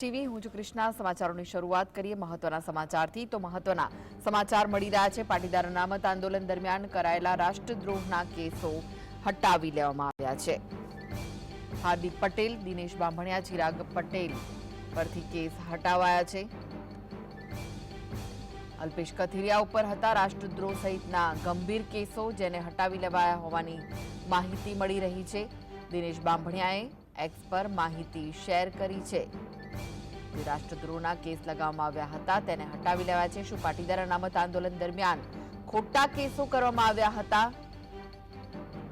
TV હું છું કૃષ્ણા. સમાચારોની શરૂઆત કરીએ મહત્વના સમાચારથી. તો મહત્વના સમાચાર મળી રહ્યા છે. પાટીદાર અનામત આંદોલન દરમિયાન કરાયેલા રાષ્ટ્રદ્રોહના કેસો હટાવી લેવામાં આવ્યા છે. હાર્દિક પટેલ, દિનેશ બાંભણિયા ચિરાગ પટેલ પરથી કેસ હટાવાયા છે. અલ્પેશ કથિરિયા ઉપર હતા રાષ્ટ્રદ્રોહ સહિતના ગંભીર કેસો, જેને હટાવી લેવાયા હોવાની માહિતી મળી રહી છે. દિનેશ બાંભણિયાએ એક્સ પર માહિતી શેર કરી છે. જે રાષ્ટ્રદ્રોહના કેસ લગાવવામાં આવ્યા હતા, તેને હટાવી લેવાયા છે. શું પાટીદાર અનામત આંદોલન દરમિયાન ખોટા કેસો કરવામાં આવ્યા હતા.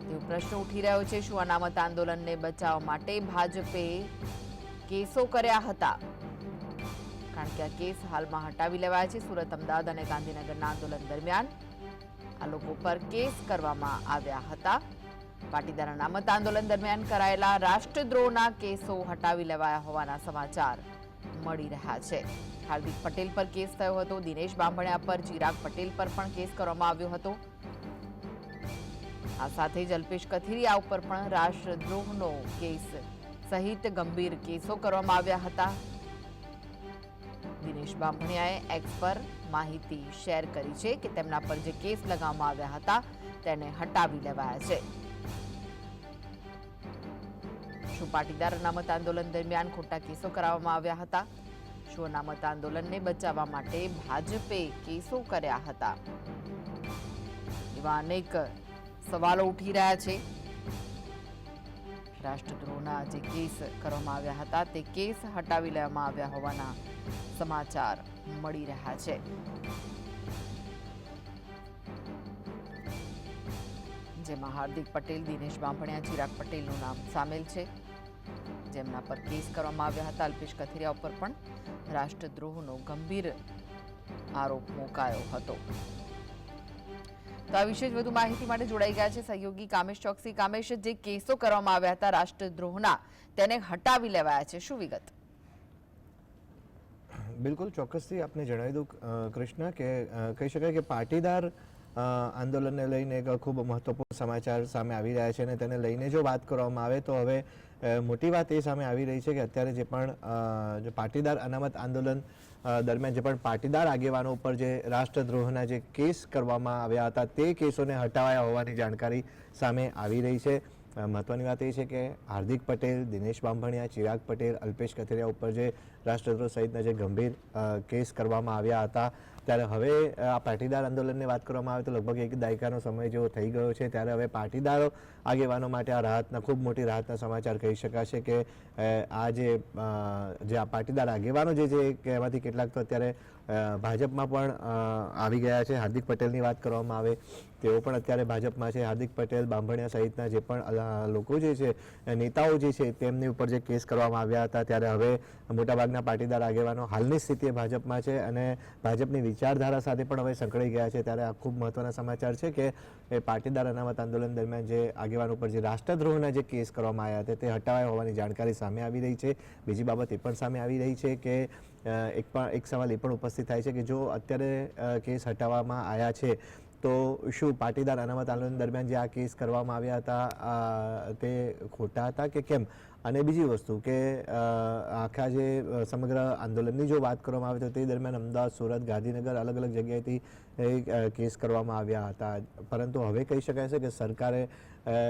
તેવો પ્રશ્ન ઉઠી રહ્યો છે, શું અનામત આંદોલનને બચાવવા માટે ભાજપે કેસો કર્યા હતા? કારણ કે આ કેસ હાલમાં હટાવી લેવાયા છે. સુરત, અમદાવાદ અને ગાંધીનગરના આંદોલન દરમિયાન આ લોકો પર કેસ કરવામાં આવ્યા હતા. પાટીદાર અનામત આંદોલન દરમિયાન કરાયેલા રાષ્ટ્રદ્રોહના કેસો હટાવી લેવાયા હોવાના સમાચાર મળી રહ્યા છે. હાર્દિક પટેલ પર કેસ થયો હતો. દિનેશ બાંભણિયા પર, ચિરાગ પટેલ પર પણ કેસ કરવામાં આવ્યો હતો. આ સાથે જ અલ્પેશ કથિરિયા ઉપર પણ રાષ્ટ્રદ્રોહનો કેસ સહિત ગંભીર કેસો કરવામાં આવ્યા હતા. દિનેશ બાંભણિયાએ એક્સ પર માહિતી શેર કરી છે કે તેમના પર જે કેસ લગાવવામાં આવ્યા હતા, તેને હટાવી લેવાયા છે. શું પાટીદાર અનામત આંદોલન દરમિયાન ખોટા કેસો કરાવવામાં આવ્યા હતા. શું અનામત આંદોલનને બચાવવા માટે ભાજપે કેસો કર્યા હતા. એવા અનેક સવાલો ઉઠી રહ્યા છે. રાષ્ટ્રદ્રોહના જે કેસ કરવામાં આવ્યા હતા. તે કેસ હટાવી લેવામાં આવ્યા હોવાના સમાચાર મળી રહ્યા છે. જેમાં હાર્દિક પટેલ, દિનેશ બાંભણિયા, ચિરાગ પટેલનું નામ સામેલ છે. જેમના પર કેસ કરવામાં આવ્યા હતા. અલ્પેશ કથિરિયા ઉપર પણ રાષ્ટ્રદ્રોહનો ગંભીર આરોપ મુકાયો હતો. તો આ વિશે વધુ માહિતી માટે જોડાઈ ગયા છે સહયોગી કામેશ ચોકસી. કામેશ, જે કેસો કરવામાં આવ્યા હતા રાષ્ટ્રદ્રોહના, તેને હટાવી લેવાયા છે. શું વિગત? બિલકુલ, ચોક્કસથી આપને જણાવી દઉં કૃષ્ણ, કે કહી શકાય કે પાટીદાર આંદોલનને લઈને એક ખૂબ મહત્વપૂર્ણ સમાચાર સામે આવી રહ્યા છે અને તેને લઈને જો વાત કરવામાં આવે તો હવે મોટી વાત એ સામે આવી રહી છે કે અત્યારે જે પણ જે પાટીદાર અનામત આંદોલન દરમિયાન જે પણ પાટીદાર આગેવાનો ઉપર જે રાષ્ટ્રદ્રોહના જે કેસ કરવામાં આવ્યા હતા, તે કેસોને હટાવાયા હોવાની જાણકારી સામે આવી રહી છે. મહત્વની વાત એ છે કે હાર્દિક પટેલ, દિનેશ બાંભણિયા, ચિરાગ પટેલ, અલ્પેશ કથિરિયા ઉપર જે રાષ્ટ્રદ્રોહ સહિતના જે ગંભીર કેસ કરવામાં આવ્યા હતા ત્યારે હવે આ પાટીદાર આંદોલનની વાત કરવામાં આવે તો લગભગ એક દાયકાનો સમય જેવો થઈ ગયો છે. ત્યારે હવે પાટીદારો આગેવાનો માટે આ રાહતના, ખૂબ મોટી રાહતના સમાચાર કહી શકાશે કે આ જે જે આ પાટીદાર આગેવાનો જે છે કે એમાંથી કેટલાક તો અત્યારે ભાજપમાં પણ આવી ગયા છે. હાર્દિક પટેલની વાત કરવામાં આવે. તેઓ પણ અત્યારે ભાજપમાં છે. હાર્દિક પટેલ, બાંભણિયા સહિતના જે પણ લોકો જે છે નેતાઓ જે છે, તેમની ઉપર જે કેસ કરવામાં આવ્યા હતા, ત્યારે હવે મોટાભાગના પાટીદાર આગેવાનો હાલની સ્થિતિએ ભાજપમાં છે અને ભાજપની વિચારધારા સાથે પણ હવે સંકળાઈ ગયા છે. ત્યારે આ ખૂબ મહત્વના સમાચાર છે કે, એ પાટીદાર અનામત આંદોલન દરમિયાન જે આગેવાનો ઉપર જે રાષ્ટ્રદ્રોહના જે કેસ કરવામાં આવ્યા હતા, તે હટાવાયા હોવાની જાણકારી સામે આવી રહી છે. બીજી બાબત એ પણ સામે આવી રહી છે કે એક પણ, એક સવાલ એ પણ ઉપસ્થિત થાય છે કે જો અત્યારે કેસ હટાવવામાં આવ્યા છે તો શું પાટીદાર અનામત આંદોલન દરમિયાન જે આ કેસ કરવામાં આવ્યા હતા તે ખોટા હતા કે કેમ? અને બીજી વસ્તુ કે આખા જે સમગ્ર આંદોલનની જો વાત કરવામાં આવે તો તે દરમિયાન અમદાવાદ, સુરત, ગાંધીનગર અલગ અલગ જગ્યાએથી કેસ કરવામાં આવ્યા હતા. પરંતુ હવે કહી શકાય છે કે સરકારે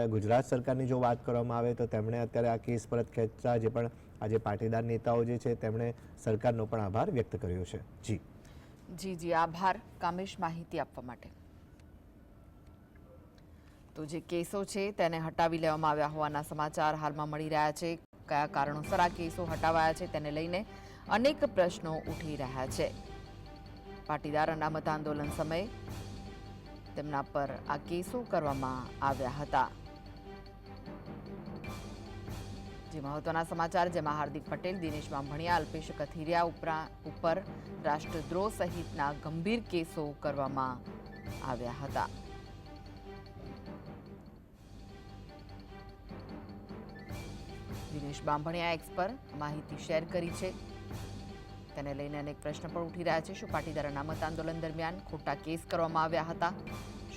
ગુજરાત સરકારની જો વાત કરવામાં આવે તો તેમણે અત્યારે આ કેસ પરત ખેંચતા જે પણ આજે પાટીદાર નેતાઓ જે છે તેમણે સરકારનો પણ આભાર વ્યક્ત કર્યો છે. જી. જી જી. આભાર. કામેશ માહિતી આપવા માટે. તો જે કેસો છે તેને હટાવી લેવામાં આવ્યા હોવાના સમાચાર હાલમાં મળી રહ્યા છે. કયા કારણોસર આ કેસો હટાવાયા છે તેને લઈને અનેક પ્રશ્નો ઉઠી રહ્યા છે. પાટીદાર અનામત આંદોલન સમયે તેમના પર આ કેસો કરવામાં આવ્યા હતા. જે મહત્વના સમાચાર, જેમાં હાર્દિક પટેલ, દિનેશ બાંભણિયા, અલ્પેશ કથિરિયા ઉપરા ઉપર રાષ્ટ્રદ્રોહ સહિતના ગંભીર કેસો કરવામાં આવ્યા હતા. દિનેશ બાંભણિયા એક્સ પર માહિતી શેર કરી છે. તેને લઈને અનેક પ્રશ્ન પણ ઉઠી રહ્યા છે. શું પાટીદાર અનામત આંદોલન દરમિયાન ખોટા કેસ કરવામાં આવ્યા હતા?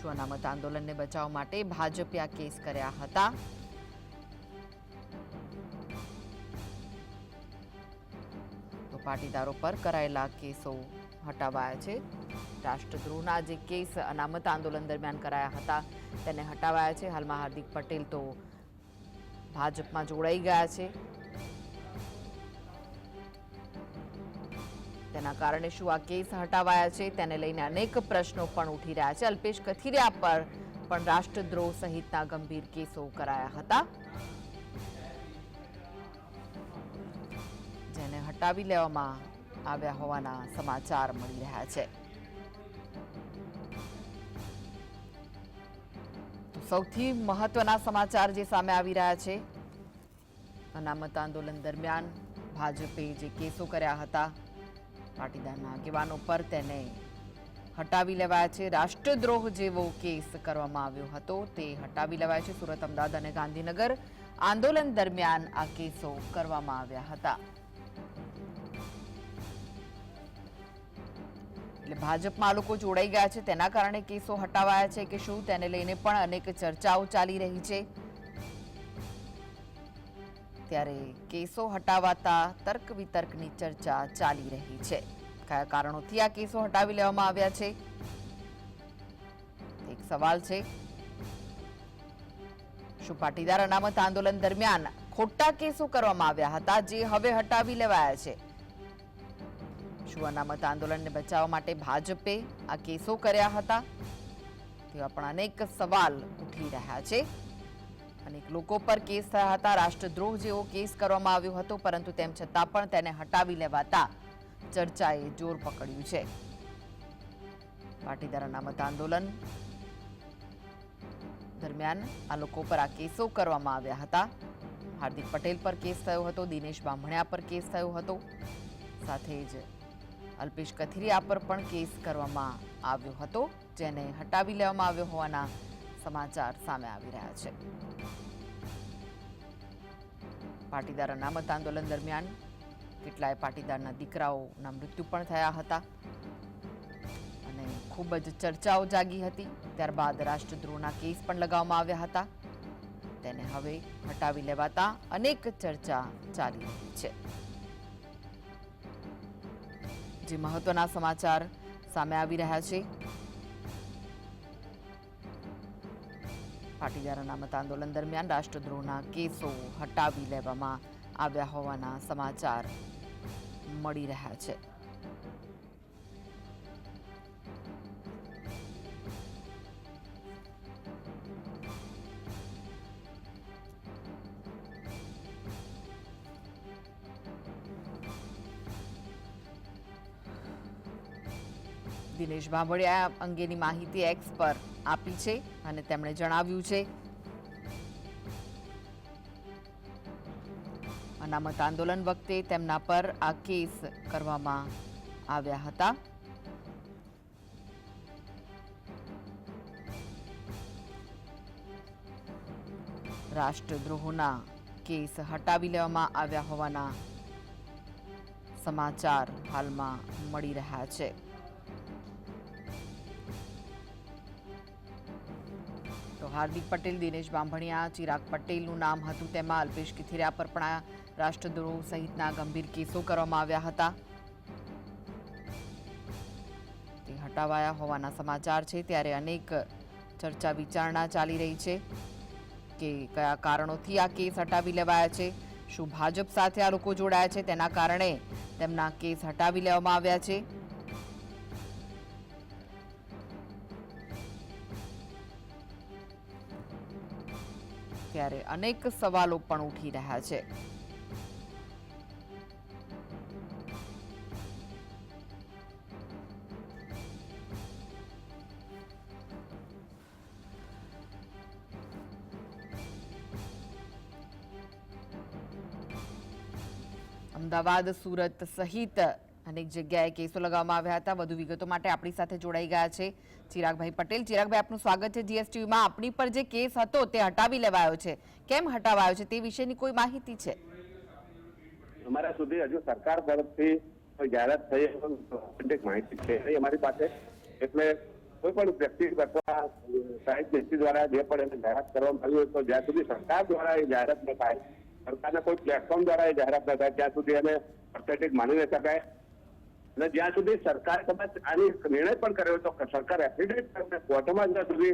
શું અનામત આંદોલનને બચાવવા માટે ભાજપે આ કેસ કર્યા હતા? તો પાટીદારો પર કરાયેલા કેસો હટાવાયા છે. રાષ્ટ્રદ્રોહના જે કેસ અનામત આંદોલન દરમિયાન કરાયા હતા. તેને હટાવાયા છે. હાલમાં હાર્દિક પટેલ તો ભાજપમાં જોડાઈ ગયા છે. તેના કારણે શું આ કેસ હટાવાયા છે તેને લઈને અનેક પ્રશ્નો પણ ઉઠી રહ્યા છે. અલ્પેશ કથિરિયા પર પણ રાષ્ટ્રદ્રોહ સહિતના ગંભીર કેસો કરાયા હતા. જેને હટાવી લેવામાં આવ્યા હોવાના સમાચાર મળી રહ્યા છે. સૌથી મહત્વના સમાચાર જે સામે આવી રહ્યા છે. અનામત આંદોલન દરમિયાન ભાજપે જે કેસો કર્યા હતા, પાટીદારના આગેવાનો પર તેને હટાવી લેવાયા છે. રાષ્ટ્રદ્રોહ જેવો કેસ કરવામાં આવ્યો હતો, તે હટાવી લેવાય છે. સુરત, અમદાવાદ અને ગાંધીનગર આંદોલન દરમિયાન આ કેસો કરવામાં આવ્યા હતા. એટલે ભાજપમાં લોકો જોડાઈ ગયા છે. તેના કારણે કેસો હટાવાયા છે કે શું તેને લઈને પણ અનેક ચર્ચાઓ ચાલી રહી છે. ત્યારે કેસો હટાવાતા તર્ક વિતર્કની ચર્ચા ચાલી રહી છે. કયા કારણોથી આ કેસો હટાવી લેવામાં આવ્યા છે? એક સવાલ છે. શું પાટીદાર અનામત આંદોલન દરમિયાન ખોટા કેસો કરવામાં આવ્યા હતા? જે હવે હટાવી લેવાયા છે. શું અનામત આંદોલનને બચાવવા માટે ભાજપે આ કેસો કર્યા હતા? તેવા પણ અનેક સવાલ ઉઠી રહ્યા છે. અનેક લોકો પર કેસ થયા હતા. રાષ્ટ્રદ્રોહ જેવો કેસ કરવામાં આવ્યો હતો, પરંતુ તેમ છતાં પણ તેને હટાવી લેવાતા ચર્ચાએ જોર પકડ્યું છે. પાટીદાર અનામત આંદોલન દરમિયાન આ લોકો પર આ કેસો કરવામાં આવ્યા હતા. હાર્દિક પટેલ પર કેસ થયો હતો, દિનેશ બામણિયા પર કેસ થયો હતો. સાથે જ અલ્પેશ કથિરિયા પર પણ કેસ કરવામાં આવ્યો હતો, જેને હટાવી લેવામાં આવ્યો હોવાના સમાચાર સામે આવી રહ્યા છે. પાટીદાર અનામત આંદોલન દરમિયાન કેટલાય પાટીદારના દીકરાઓના મૃત્યુ પણ થયા હતા અને ખૂબ જ ચર્ચાઓ જાગી હતી. ત્યારબાદ રાષ્ટ્રદ્રોહના કેસ પણ લગાવવામાં આવ્યા હતા. તેને હવે હટાવી લેવાતા અનેક ચર્ચા ચાલી રહી છે. જે મહત્વના સમાચાર સામે આવી રહ્યા છે. પાટીદાર અનામત આંદોલન દરમિયાન રાષ્ટ્રદ્રોહના કેસો હટાવી લેવામાં આવ્યા હોવાના સમાચાર મળી રહ્યા છે. દિનેશ ભાંભળિયા અંગેની માહિતી એક્સ પર આપી છે અને તેમણે જણાવ્યું છે. અનામત આંદોલન વખતે તેમના પર આ કેસ કરવામાં આવ્યા હતા. રાષ્ટ્રદ્રોહના કેસ હટાવી લેવામાં આવ્યા હોવાના સમાચાર હાલમાં મળી રહ્યા છે. હાર્દિક પટેલ, દિનેશ બાંભણિયા, ચિરાગ પટેલનું નામ હતું તેમાં અલ્પેશ કિથિરિયા પર પણ રાષ્ટ્રદ્રોહ સહિતના ગંભીર કેસો કરવામાં આવ્યા હતા. તે હટાવાયા હોવાના સમાચાર છે. ત્યારે અનેક ચર્ચા વિચારણા ચાલી રહી છે કે કયા કારણોથી આ કેસ હટાવી લેવાયા છે, શું ભાજપ સાથે આ લોકો જોડાયા છે, તેના કારણે તેમના કેસ હટાવી લેવામાં આવ્યા છે. ત્યારે અનેક સવાલો પણ ઉઠી રહ્યા છે. અમદાવાદ સુરત સહિત અનેક જગ્યાએ કેસો લગાવવામાં આવ્યા હતા. વધુ વિગતો માટે આપણી સાથે જોડાઈ ગયા છે ચિરાગભાઈ પટેલ. ચિરાગભાઈ, આપનું સ્વાગત છે જીએસટીવીમાં. આપણી પર જે કેસ હતો તે હટાવી લેવાયો છે. કેમ હટાવાયો છે તે વિશેની કોઈ માહિતી છે? અમારા સુધી હજુ સરકાર તરફથી જાહેરાત થઈ માહિતી છે. અમારી પાસે એટલે કોઈ પણ વ્યક્તિ અથવા સાહિત્ય વ્યક્તિ દ્વારા જે પણ એને જાહેરાત કરવામાં આવી હોય તો જ્યાં સુધી સરકાર દ્વારા એ જાહેરાત ન થાય, સરકારના કોઈ પ્લેટફોર્મ દ્વારા એ જાહેરાત ન થાય, ત્યાં સુધી એને ઓથેન્ટિક માની ન શકાય. અને જ્યાં સુધી સરકાર કદાચ આની નિર્ણય પણ કર્યો તો સરકાર એફિડેવિટ કરે કોર્ટમાં જ્યાં સુધી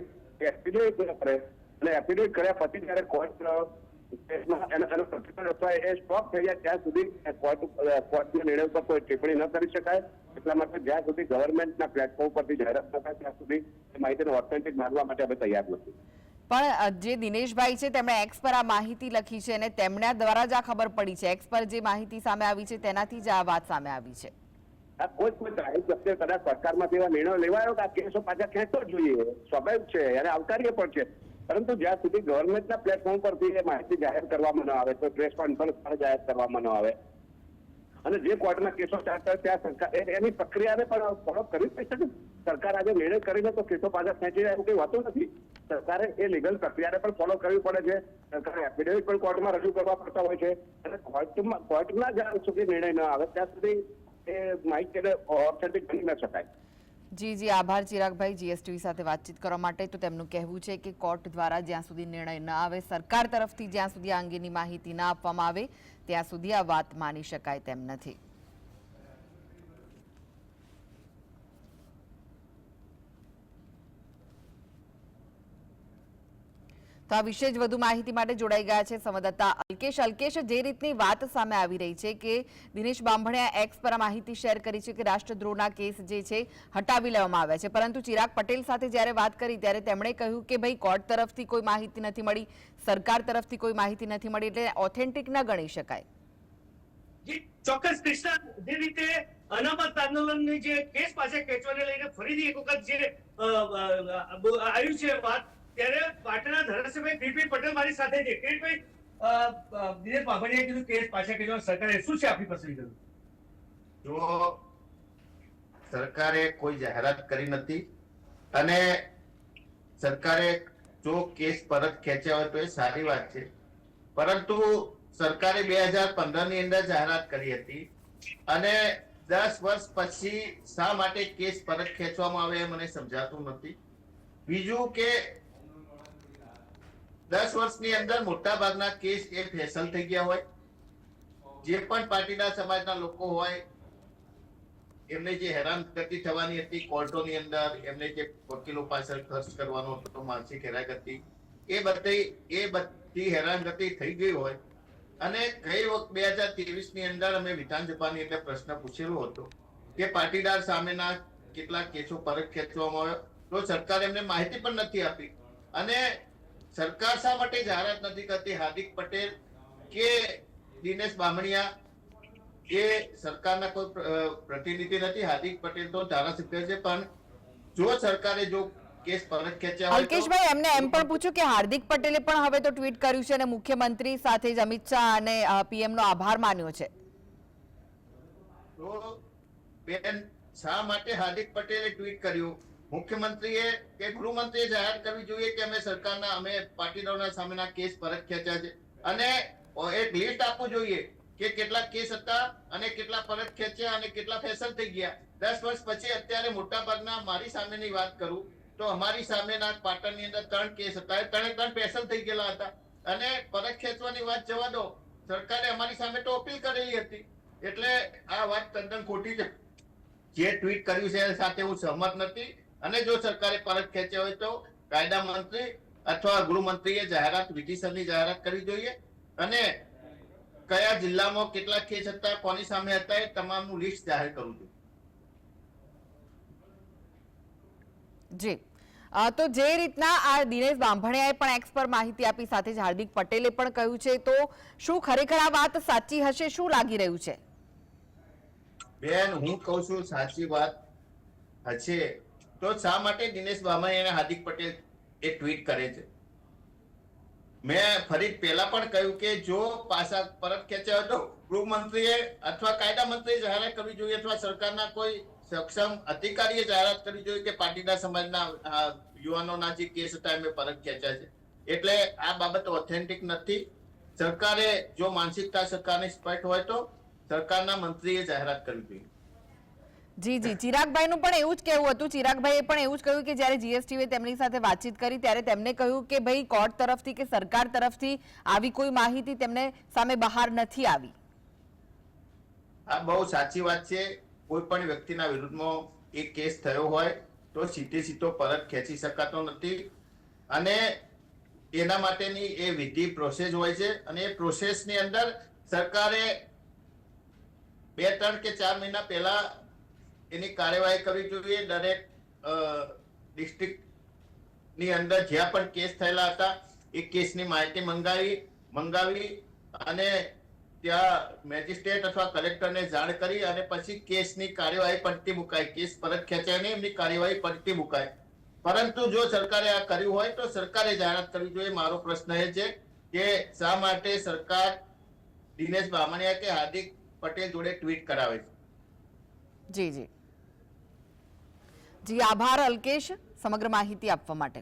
એફિડેવિટ કરે અને એફિડેવિટ કર્યા પછી જ્યારે કોર્ટ એનો અથવા એ સ્ટોપ થઈ જાય ત્યાં સુધી કોર્ટ, કોર્ટના નિર્ણય પર કોઈ ટિપ્પણી ન કરી શકાય. એટલા માટે જ્યાં સુધી ગવર્મેન્ટના પ્લેટફોર્મ પરથી જાહેરાત ન થાય ત્યાં સુધી એ માહિતીને માનવા માટે અમે તૈયાર નથી. પણ જે દિનેશભાઈ છે તેમણે એક્સ પર આ માહિતી લખી છે અને તેમના દ્વારા જ આ ખબર પડી છે. એક્સ પર જે માહિતી સામે આવી છે તેનાથી જ આ વાત સામે આવી છે. કોઈ કોઈ જાહેર વખતે કદાચ સરકારમાંથી એવા નિર્ણયો લેવાયો કે આ કેસો પાછા ખેંચતો જોઈએ? સ્વાભાવિક છે, અને આવકાર્ય પણ છે. પરંતુ જ્યાં સુધી ગવર્મેન્ટના પ્લેટફોર્મ પરથી એ માહિતી જાહેર કરવામાં ન આવે કોઈ પ્રેસ કોન્ફરન્સ પણ જાહેર કરવામાં ન આવે. અને જે કોર્ટના કેસો ચાલતા ત્યાં સરકાર એની પ્રક્રિયાને પણ ફોલો કરી શકે ને? સરકાર આજે નિર્ણય કરીને તો કેસો પાછા ખેંચી જાય એવું કંઈ હોતું નથી. સરકારે એ લીગલ પ્રક્રિયાને પણ ફોલો કરવી પડે છે. સરકારે એફિડેવિટ પણ કોર્ટમાં રજૂ કરવા પડતા હોય છે. અને કોર્ટમાં કોર્ટના જ્યાં સુધી નિર્ણય ન આવે, ત્યાં સુધી માહિતીને ઓથેન્ટિક ગણી ન શકાય. જી જી, આભાર ચિરાગભાઈ જીએસટીવી સાથે વાતચીત કરવા માટે. તો તેમનું કહેવું છે કે કોર્ટ દ્વારા જ્યાં સુધી નિર્ણય ન આવે, સરકાર તરફથી જ્યાં સુધી આ અંગેની માહિતી ના આપવામાં આવે, ત્યાં સુધી આ વાત માની શકાય તેમ નથી. તો આ વિશે જ વધુ માહિતી માટે જોડાઈ ગયા છે સંવાદદાતા અલ્કેશ અલ્કેશ, જે રીતની વાત સામે આવી રહી છે કે દિનેશ બાંભણિયા એક્સ પર માહિતી શેર કરી છે કે રાષ્ટ્રદ્રોહના કેસ જે છે હટાવી લેવામાં આવ્યા છે. પરંતુ ચિરાગ પટેલ સાથે જ્યારે વાત કરી ત્યારે તેમણે કહ્યું કે ભાઈ, કોર્ટ તરફથી કોઈ માહિતી નથી મળી, સરકાર તરફથી કોઈ માહિતી નથી મળી, એટલે ઓથેન્ટિક ન ગણી શકાય. ચોક્કસ કૃષ્ણ. જે રીતે અનામત આંદોલનની જે કેસ પાસે ખેંચવાને લઈને ફરીથી એક વખત જે આવ્યું છે વાત, ત્યારે પાટણના ધારાસભ્ય પટેલ મારી સાથે છે. કિરીટભાઈ દિનેશ બાભણીએ કીધું કેસ પાછા ખેંચવા સરકારે શું છે આપણી પાસે કીધું જો સરકારે કોઈ જાહેરાત કરી નથી અને સરકારે જો કેસ પરત ખેંચ્યા હોય તો એ સારી વાત છે. પરંતુ સરકારે બે હજાર પંદરની અંદર જાહેરાત કરી હતી અને દસ વર્ષ પછી શા માટે કેસ પરત ખેંચવામાં આવે એ મને સમજાતું નથી. બીજું કે દસ વર્ષની અંદર મોટા ભાગના કેસ એ ફેસલ થઈ ગયા હોય. જે પણ પાટીદાર સમાજના લોકો હોય, એમને જે હેરાનગતિ થવાની હતી કોર્ટોની અંદર, એમને જે વકીલો પાસે ખર્ચ કરવાનો હતો માનસિક હેરાનગતિ, એ બધી એ બધી હેરાનગતિ થઈ ગઈ હોય. અને ગઈ વખત બે હજાર ત્રેવીસની અંદર અમે વિધાનસભાની અંદર પ્રશ્ન પૂછેલો હતો કે પાટીદાર સામેના કેટલાક કેસો પરત ખેંચવામાં આવ્યો. તો સરકાર એમને માહિતી પણ નથી આપી. અને સરકાર શા માટે જાહેરાત નથી કરતી? હાર્દિક પટેલ કે દિનેશ બામણિયા? એ સરકારના કોઈ પ્રતિનિધિ નથી. હાર્દિક પટેલ તો ધારાસભ્ય છે પણ જો સરકારે જો કેસ પરત ખેંચ્યા હોય અલ્કેશભાઈ એમને એમ પણ પૂછ્યું કે હાર્દિક પટેલે પણ હવે તો ટ્વીટ કર્યું છે અને મુખ્યમંત્રી સાથે જ અમિત શાહ અને પીએમ નો આભાર માન્યો છે. તો બેન શા માટે હાર્દિક પટેલે ટ્વીટ કર્યું? મુખ્યમંત્રીએ કે ગૃહમંત્રીએ જાહેર કરવી જોઈએ કે અમે સરકારના, અમે પાટીદારોના સામેના કેસ પરત ખેંચ્યા છે. અને એક લિસ્ટ આપવું જોઈએ કે કેટલા કેસ હતા અને કેટલા પરત ખેંચ્યા અને કેટલા ફેસલ થઈ ગયા. દસ વર્ષ પછી અત્યારે મોટા ભાગના મારી સામેની વાત કરું તો અમારી સામેના પાટણની અંદર ત્રણ કેસ હતા. ત્રણે ત્રણ ફેસલ થઈ ગયેલા હતા. અને પરત ખેંચવાની વાત જવા દો, સરકારે અમારી સામે તો અપીલ કરેલી હતી. એટલે આ વાત તદ્દન ખોટી છે. જે ટ્વીટ કર્યું છે સાથે હું સહમત નથી. અને જો સરકારે પરત ખેંચ્યા હોય તો કાયદા મંત્રી અથવા ગૃહમંત્રીએ જાહેરાત વિધિસરની જાહેરાત કરવી જોઈએ. અને કયા જિલ્લામાં કેટલા કેસ હતા કોની સામે હતા એ તમામનું લિસ્ટ જાહેર કરવું જોઈએ. જી. તો જે રીતના આ દિનેશ બાંભણિયાએ પણ એક્સ પર માહિતી આપી સાથે જ હાર્દિક પટેલે પણ કહ્યું છે તો શું ખરેખર આ વાત સાચી હશે શું લાગી રહ્યું છે? બેન હું કહું છું સાચી વાત હશે. તો શા માટે દિનેશ બામાણી અને હાર્દિક પટેલ એ ટ્વીટ કરે છે? મેં ફરી પહેલા પણ કહ્યું કે જો પાછા પરત ખેંચ્યા તો ગૃહમંત્રીએ અથવા કાયદા મંત્રીએ જાહેરાત કરવી જોઈએ અથવા સરકારના કોઈ સક્ષમ અધિકારીએ જાહેરાત કરવી જોઈએ કે પાટીદાર સમાજના યુવાનોના જે કેસ હતા એમ પરત ખેંચ્યા છે. એટલે આ બાબત ઓથેન્ટિક નથી. સરકારે, જો માનસિકતા સરકારની સ્પષ્ટ હોય તો સરકારના મંત્રીએ જાહેરાત કરવી જોઈએ. જી જી. ચિરાગભાઈનું પણ એવું જ કહેવું હતું. ચિરાગભાઈએ પણ એવું જ કહ્યું કે જ્યારે જીએસટીએ તેમની સાથે વાતચીત કરી, ત્યારે તેમને કહ્યું કે ભાઈ કોર્ટ તરફથી કે સરકાર તરફથી આવી કોઈ માહિતી તેમને સામે બહાર નથી આવી. આ બહુ સાચી વાત છે. કોઈ પણ વ્યક્તિના વિરુદ્ધમાં એક કેસ થયો હોય, તો સીધે સીધો પરત ખેંચી શકાતો નથી. અને એના માટેની એ વિધિ પ્રોસેસ હોય છે. અને એ પ્રોસેસની અંદર સરકારે બે, ત્રણ કે ચાર મહિના પહેલા એની કાર્યવાહી કરવી જોઈએ. દરેક ડિસ્ટ્રિક્ટની અંદર જ્યાં પણ કેસ થયેલા હતા, એ કેસની માહિતી મંગાવી મંગાવી અને ત્યાં મેજિસ્ટ્રેટ અથવા કલેક્ટરને જાણ કરી અને પછી કેસની કાર્યવાહી પડતી મુકાય. કેસ પરત ખેંચાય નહીં એમની કાર્યવાહી પડતી મુકાય. પરંતુ જો સરકારે આ કર્યું હોય તો સરકારે જાહેરાત કરવી જોઈએ. મારો પ્રશ્ન એ છે કે શા માટે સરકાર દિનેશ બામણિયા કે હાર્દિક પટેલ જોડે ટ્વીટ કરાવે છે? જી જી. જી આભાર અલ્કેશ સમગ્ર માહિતી આપવા માટે.